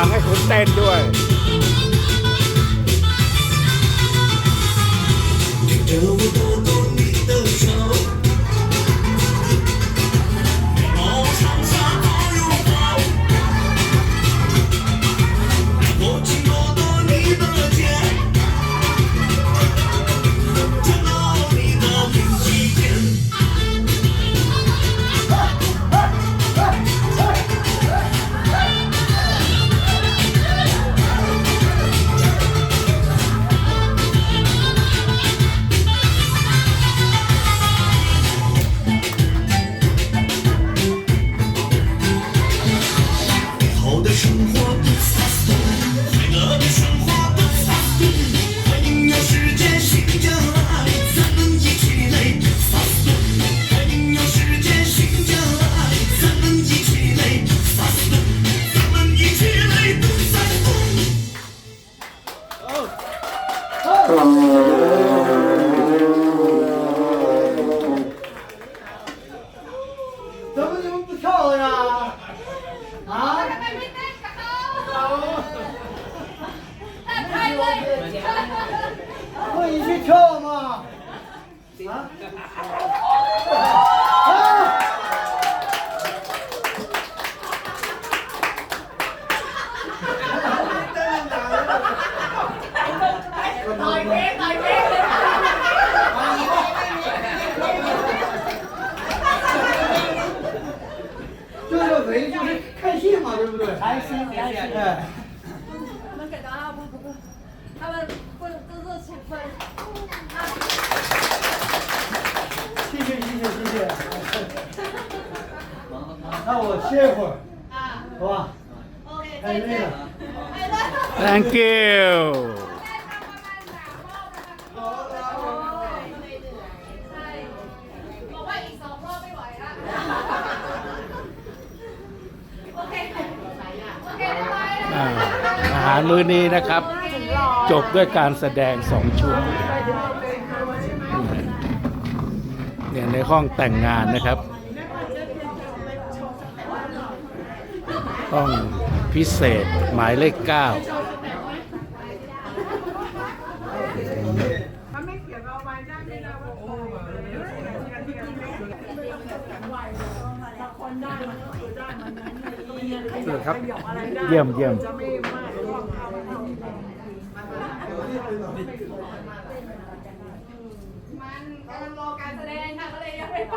างให้คุณเต้นด้วย 怎么不跳了？可以 去跳吗？啊？我们给大家不不不，他们不都是请分。谢谢谢谢谢谢。那我歇一会儿，好吧？OK，再见。Thank you. าหารมื้อนี้นะครับ จบด้วยการแสดงสองชุดเนี่ยในห้องแต่งงานนะครับ ห้องพิเศษหมายเลขเก้าครับ เยี่ยมเยี่ยม มันกำลังรอการแสดงค่ะก็เลยยังไม่ไป